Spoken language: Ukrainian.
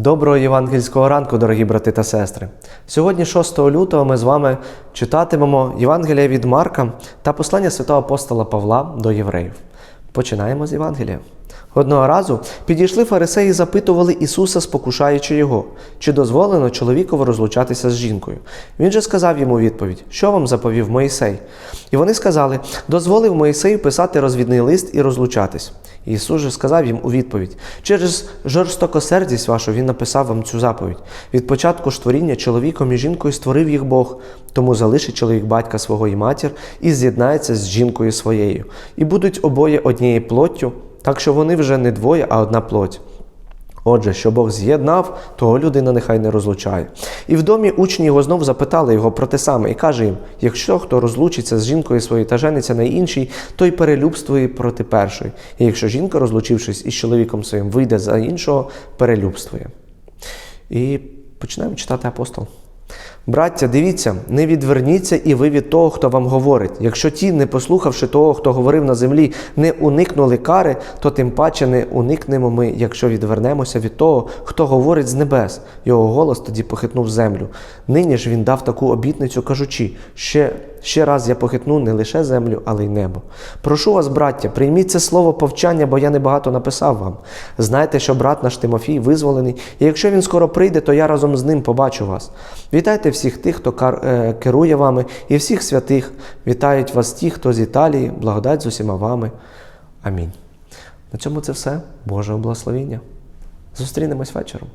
Доброго євангельського ранку, дорогі брати та сестри. Сьогодні, 6 лютого, ми з вами читатимемо Євангелія від Марка та послання святого апостола Павла до євреїв. Починаємо з Євангелія. Одного разу підійшли фарисеї і запитували Ісуса, спокушаючи його, чи дозволено чоловікові розлучатися з жінкою. Він же сказав йому відповідь: Що вам заповів Моїсей? І вони сказали: дозволив Моїсею писати розвідний лист і розлучатись. І Ісус же сказав їм у відповідь: через жорстокосердість вашу Він написав вам цю заповідь. Від початку ж чоловіком і жінкою створив їх Бог, тому залишить чоловік батька свого і матір і з'єднається з жінкою своєю, і будуть обоє однією плоттю, так що вони вже не двоє, а одна плоть. Отже, що Бог з'єднав, того людина нехай не розлучає. І в домі учні його знов запитали його про те саме, і каже їм: якщо хто розлучиться з жінкою своєю та жениться на іншій, той перелюбствує проти першої. І якщо жінка, розлучившись із чоловіком своїм, вийде за іншого, перелюбствує. І починаємо читати апостол. Браття, дивіться, не відверніться і ви від того, хто вам говорить. Якщо ті, не послухавши того, хто говорив на землі, не уникнули кари, то тим паче не уникнемо ми, якщо відвернемося від того, хто говорить з небес. Його голос тоді похитнув землю. Нині ж він дав таку обітницю, кажучи: ще, ще раз я похитну не лише землю, але й небо. Прошу вас, браття, прийміть це слово повчання, бо я небагато написав вам. Знайте, що брат наш Тимофій визволений, і якщо він скоро прийде, то я разом з ним побачу вас. Вітайте всіх тих, хто е, керує вами, і всіх святих. Вітають вас ті, хто з Італії, благодать з усіма вами. Амінь. На цьому це все. Божого благословіння. Зустрінемось вечором.